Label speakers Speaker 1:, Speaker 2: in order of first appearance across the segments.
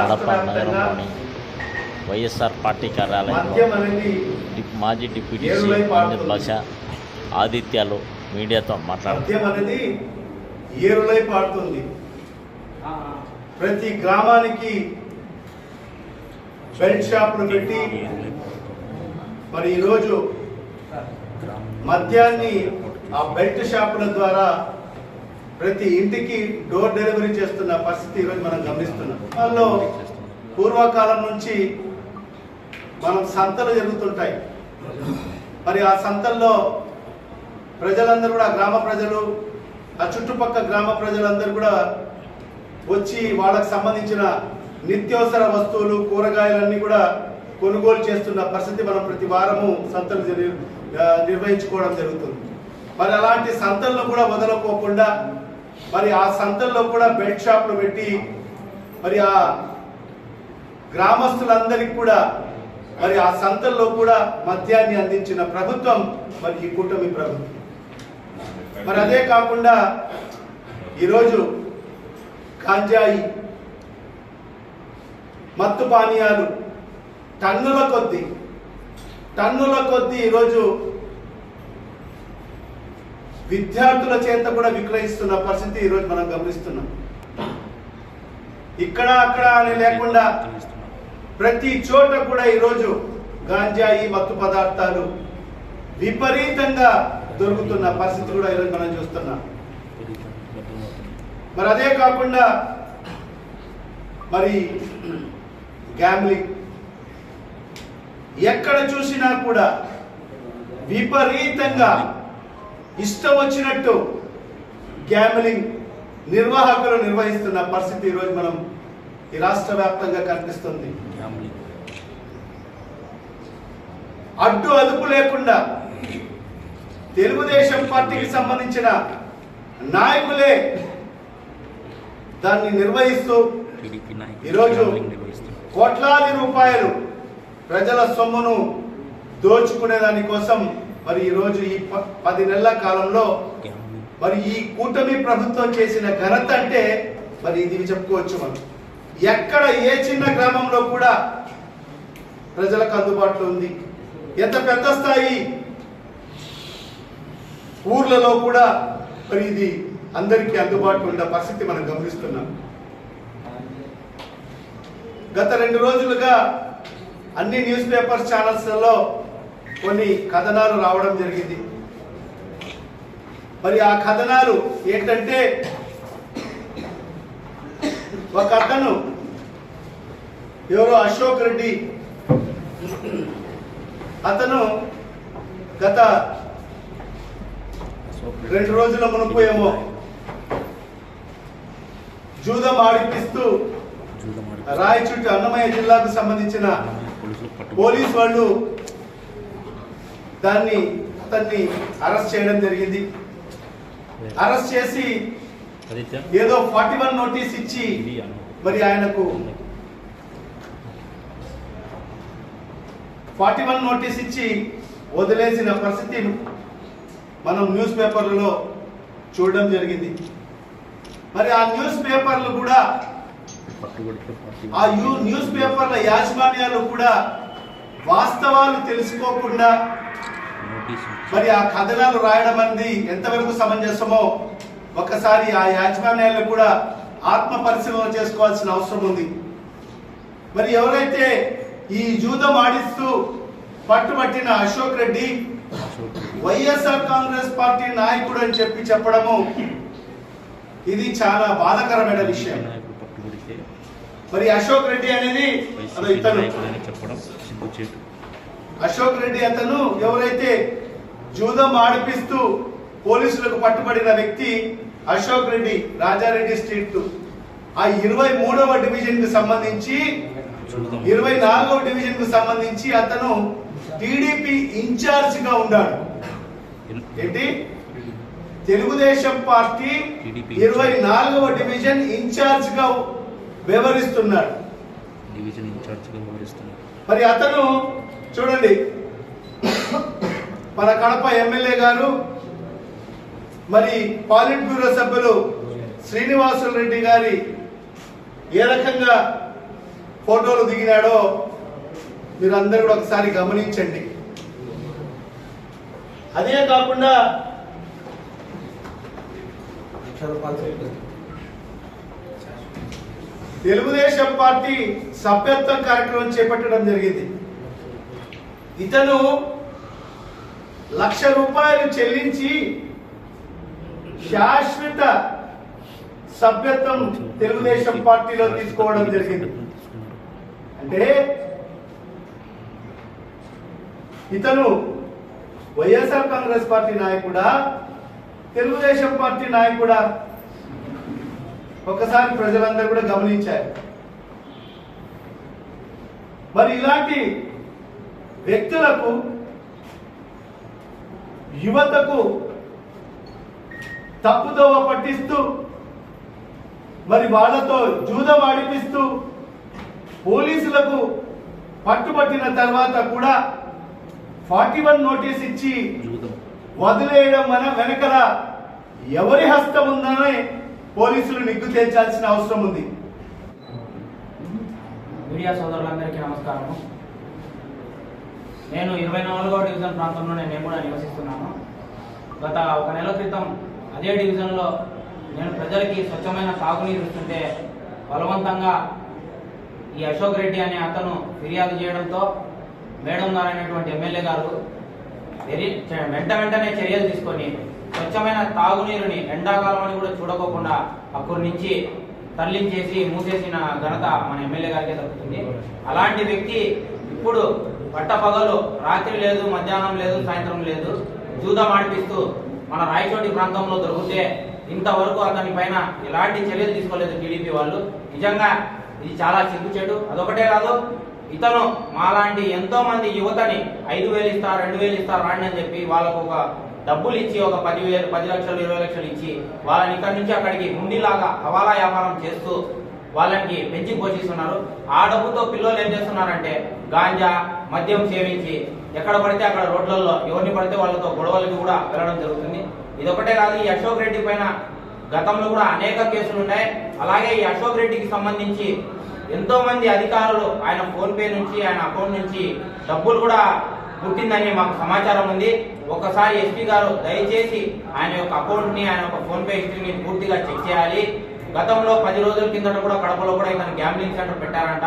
Speaker 1: కడప నగరంలోని వైఎస్ఆర్ పార్టీ కార్యాలయంలో మాజీ డిప్యూటీ సీఎం బాషా ఆదిత్యాలు మీడియాతో మాట్లాడుతూ
Speaker 2: మద్యం అనేది ఏరులై పాడుతుంది. ప్రతి గ్రామానికి బెల్ట్ షాపులు పెట్టి మరి ఈరోజు మద్యాన్ని ఆ బెల్ట్ షాపుల ద్వారా ప్రతి ఇంటికి డోర్ డెలివరీ చేస్తున్న పరిస్థితి ఈరోజు మనం గమనిస్తున్నాం. వాళ్ళు పూర్వకాలం నుంచి మనం సంతలు జరుగుతుంటాయి. మరి ఆ సంతల్లో ప్రజలందరూ కూడా గ్రామ ప్రజలు ఆ చుట్టుపక్కల గ్రామ ప్రజలందరూ కూడా వచ్చి వాళ్ళకి సంబంధించిన నిత్యవసర వస్తువులు కూరగాయలన్నీ కూడా కొనుగోలు చేస్తున్న పరిస్థితి మనం ప్రతి వారము సంతలు నిర్వహించుకోవడం జరుగుతుంది. మరి అలాంటి సంతల్లో కూడా వదలకోకుండా మరి ఆ సంతల్లో కూడా బెల్ట్ షాప్లు పెట్టి మరి ఆ గ్రామస్తులందరికీ కూడా మరి ఆ సంతల్లో కూడా మద్యాన్ని అందించిన ప్రభుత్వం మరి ఈ కూటమి ప్రభుత్వం. మరి అదే కాకుండా ఈరోజు కాంజాయి మత్తు పానీయాలు టన్నుల కొద్దీ టన్నుల కొద్దీ ఈరోజు విద్యార్థుల చేత కూడా విక్రయిస్తున్న పరిస్థితి ఈరోజు మనం గమనిస్తున్నాం. ఇక్కడ అక్కడ అని లేకుండా ప్రతి చోట కూడా ఈరోజు గాంజాయి మత్తు పదార్థాలు విపరీతంగా దొరుకుతున్న పరిస్థితి కూడా ఈరోజు మనం చూస్తున్నాం. మరి అదే కాకుండా మరి గ్యామ్లింగ్ ఎక్కడ చూసినా కూడా విపరీతంగా ఇష్టం వచ్చినట్టు గ్యామ్లింగ్ నిర్వాహకులు నిర్వహిస్తున్న పరిస్థితి ఈరోజు మనం ఈ రాష్ట్ర వ్యాప్తంగా కనిపిస్తుంది. అడ్డు అదుపు లేకుండా తెలుగుదేశం పార్టీకి సంబంధించిన నాయకులే దాన్ని నిర్వహిస్తూ ఈరోజు కోట్లాది రూపాయలు ప్రజల సొమ్మును దోచుకునే దానికోసం మరి ఈరోజు ఈ ప- పది నెలల కాలంలో మరి ఈ కూటమి ప్రభుత్వం చేసిన ఘనత అంటే మరి ఇది చెప్పుకోవచ్చు మనం. ఎక్కడ ఏ చిన్న గ్రామంలో కూడా ప్రజలకు అందుబాటులో ఉంది. ఎంత పెద్ద స్థాయి ఊర్లలో కూడా మరి ఇది అందరికీ అందుబాటులో ఉన్న పరిస్థితి మనం గమనిస్తున్నాం. గత రెండు రోజులుగా అన్ని న్యూస్ పేపర్స్ ఛానల్స్లలో కొన్ని కథనాలు రావడం జరిగింది. మరి ఆ కథనాలు ఏంటంటే ఒక అతను ఎవరో అశోక్ రెడ్డి. అతను గత రెండు రోజుల మునుపు ఏమో జూదం ఆడిపిస్తూ రాయచుట్టు అన్నమయ్య జిల్లాకు సంబంధించిన పోలీస్ వాళ్ళు దాన్ని అతన్ని అరెస్ట్ చేయడం జరిగింది. అరెస్ట్ చేసి ఏదో ఫార్టీ వన్ నోటీస్ ఇచ్చి మరి ఆయనకు ఫార్టీ వన్ నోటీస్ ఇచ్చి వదిలేసిన పరిస్థితి మనం న్యూస్ పేపర్లలో చూడడం జరిగింది. మరి ఆ న్యూస్ పేపర్లు కూడా ఆ న్యూస్ పేపర్ల యాజమాన్యాలు కూడా వాస్తవాలు తెలుసుకోకుండా మరి ఆ కథనాలు రాయడం అనేది ఎంతవరకు సమంజసమో ఒకసారి ఆ యాజమాన్యాలు కూడా ఆత్మ పరిశీలన చేసుకోవాల్సిన అవసరం ఉంది. మరి ఎవరైతే ఈ జూదం ఆడిస్తూ పట్టుబట్టిన అశోక్ రెడ్డి వైఎస్ఆర్ కాంగ్రెస్ పార్టీ నాయకుడు అని చెప్పి చెప్పడము ఇది చాలా బాధాకరమైన విషయం. మరి అశోక్ రెడ్డి అనేది ఇతను. అశోక్ రెడ్డి అతను ఎవరైతే జూదం ఆడిపిస్తూ పోలీసులకు పట్టుబడిన వ్యక్తి అశోక్ రెడ్డి రాజారెడ్డి స్ట్రీట్ ఆ ఇరవై మూడవ డివిజన్కు సంబంధించి ఇరవై నాలుగవ డివిజన్కు సంబంధించి అతను టీడీపీ ఇన్ఛార్జ్గా ఉన్నాడు ఏంటి? తెలుగుదేశం పార్టీ ఇరవై నాలుగవ డివిజన్ ఇన్ఛార్జ్గా వ్యవహరిస్తున్నాడు.
Speaker 1: డివిజన్ ఇన్ఛార్జ్గా వ్యవహరిస్తున్నారు
Speaker 2: మరి అతను చూడండి. మన కడప ఎమ్మెల్యే గారు మరి పాలిట్ బ్యూరో సభ్యులు శ్రీనివాసులు రెడ్డి గారి ఏ రకంగా ఫోటోలు దిగినాడో మీరు అందరూ కూడా ఒకసారి గమనించండి. అదే కాకుండా తెలుగుదేశం పార్టీ సభ్యత్వం కార్యక్రమం చేపట్టడం జరిగింది. ఇతను లక్ష రూపాయలు చెల్లించి శాశ్వత సభ్యత్వం తెలుగుదేశం పార్టీలో తీసుకోవడం జరిగింది. అంటే ఇతను వైఎస్ఆర్ కాంగ్రెస్ పార్టీ నాయకుడా తెలుగుదేశం పార్టీ నాయకుడా? ఒకసారి ప్రజలందరూ కూడా గమనించారు. మరి ఇలాంటి వ్యక్తులకు యువతకు తప్పుదోవ పట్టిస్తూ మరి వాళ్ళతో జూదం ఆడిపిస్తూ పోలీసులకు పట్టుబట్టిన తర్వాత కూడా ఫార్టీ వన్ నోటీస్ ఇచ్చి వదిలేయడం మన వెనకల ఎవరి హస్తం ఉందనే పోలీసులు నిగ్గు తేల్చాల్సిన అవసరం ఉంది.
Speaker 3: మీడియా సోదరులందరికీ నమస్కారము. నేను ఇరవై నాలుగవ డివిజన్ ప్రాంతంలో నేను కూడా నివసిస్తున్నాను. గత ఒక నెల క్రితం అదే డివిజన్లో నేను ప్రజలకి స్వచ్ఛమైన తాగునీరు ఇస్తుంటే బలవంతంగా ఈ అశోక్ రెడ్డి అనే అతను ఫిర్యాదు చేయడంతో మేడం గారు అనేటువంటి ఎమ్మెల్యే గారు వెంట వెంటనే చర్యలు తీసుకొని స్వచ్ఛమైన తాగునీరుని ఎండాకాలం అని కూడా చూడకోకుండా అక్కడి నుంచి తరలించేసి మూసేసిన ఘనత మన ఎమ్మెల్యే గారికే దక్కుతుంది. అలాంటి వ్యక్తి ఇప్పుడు పట్టపగలు రాత్రి లేదు మధ్యాహ్నం లేదు సాయంత్రం లేదు జూదం ఆడిపిస్తూ మన రాయచోటి ప్రాంతంలో దొరికితే ఇంతవరకు అతని పైన ఎలాంటి చర్యలు తీసుకోలేదు టీడీపీ వాళ్ళు. నిజంగా ఇది చాలా సిగ్గుచేటు. అదొకటే కాదు ఇతను మాలాంటి ఎంతో మంది యువతని ఐదు వేలు ఇస్తా రెండు వేలు ఇస్తా రాండి అని చెప్పి వాళ్ళకు ఒక డబ్బులు ఇచ్చి ఒక పది వేలు పది లక్షలు ఇరవై లక్షలు ఇచ్చి వాళ్ళని ఇక్కడి నుంచి అక్కడికి ముండిలాగా హవాలా వ్యాపారం చేస్తూ వాళ్ళకి పెంచి పోషిస్తున్నారు. ఆ డబ్బుతో పిల్లలు ఏం చేస్తున్నారంటే గాంజా మద్యం సేవించి ఎక్కడ పడితే అక్కడ రోడ్లలో ఎవరిని పడితే వాళ్ళతో గొడవలకి కూడా వెళ్ళడం జరుగుతుంది. ఇదొకటే కాదు ఈ అశోక్ రెడ్డి పైన గతంలో కూడా అనేక కేసులు ఉన్నాయి. అలాగే ఈ అశోక్ రెడ్డికి సంబంధించి ఎంతో మంది అధికారులు ఆయన ఫోన్ పే నుంచి ఆయన అకౌంట్ నుంచి డబ్బులు కూడా పుట్టిందని మాకు సమాచారం ఉంది. ఒకసారి ఎస్పీ గారు దయచేసి ఆయన యొక్క అకౌంట్ని ఆయన యొక్క ఫోన్ పే హిస్టరీని పూర్తిగా చెక్ చేయాలి. గతంలో పది రోజుల కిందట కూడా కడపలో కూడా ఇతను గ్యాంబ్లింగ్ సెంటర్ పెట్టారంట.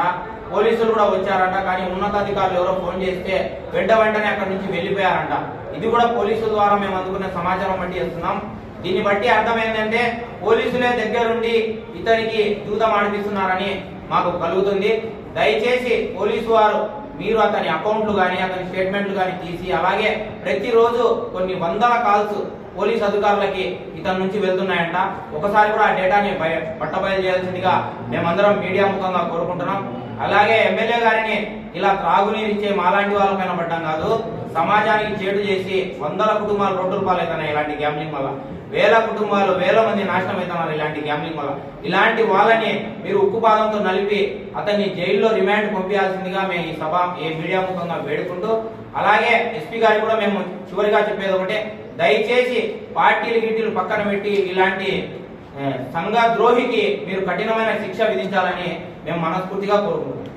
Speaker 3: పోలీసులు కూడా వచ్చారంట కానీ ఉన్నతాధికారులు ఎవరో ఫోన్ చేస్తే వెంట వెంటనే అక్కడి నుంచి వెళ్ళిపోయారంట. ఇది కూడా పోలీసుల ద్వారా మేము అందుకున్న సమాచారం బట్టి చేస్తున్నాం దీన్ని బట్టి అర్థం ఏంటంటే పోలీసులే దగ్గరుండి ఇతనికి జూదం ఆడిపిస్తున్నారని మాకు కలుగుతుంది. దయచేసి పోలీసు వారు మీరు అతని అకౌంట్లు కానీ అతని స్టేట్మెంట్లు కానీ తీసి అలాగే ప్రతిరోజు కొన్ని వందల కాల్స్ పోలీస్ అధికారులకి ఇతని నుంచి వెళ్తున్నాయంట. ఒకసారి కూడా ఆ డేటాని బయ పట్టబయలు చేయాల్సిందిగా మేమందరం మీడియా ముఖంగా కోరుకుంటున్నాం. అలాగే ఎమ్మెల్యే గారిని ఇలా త్రాగునీరు ఇచ్చే మాలాంటి వాళ్ళపైన పడ్డం కాదు. సమాజానికి చేటు చేసి వందల కుటుంబాలు రోడ్డు పాలవుతున్నాయి ఇలాంటి గ్యాంబ్లింగ్ వల్ల. వేల కుటుంబాలు వేల మంది నాశనం అవుతున్నారు ఇలాంటి గ్యాంబ్లింగ్ వల్ల. ఇలాంటి వాళ్ళని మీరు ఉక్కుపాదంతో నలిపి అతన్ని జైల్లో రిమాండ్ పంపించాల్సిందిగా మేము ఈ సభ ఈ మీడియా ముఖంగా వేడుకుంటూ అలాగే ఎస్పీ గారు కూడా మేము చివరిగా చెప్పేది ఒకటే దయచేసి పార్టీలు గిట్టీలు పక్కన పెట్టి ఇలాంటి సంఘ ద్రోహికి మీరు కఠినమైన శిక్ష విధించాలని మేము మనస్ఫూర్తిగా కోరుకుంటున్నాం.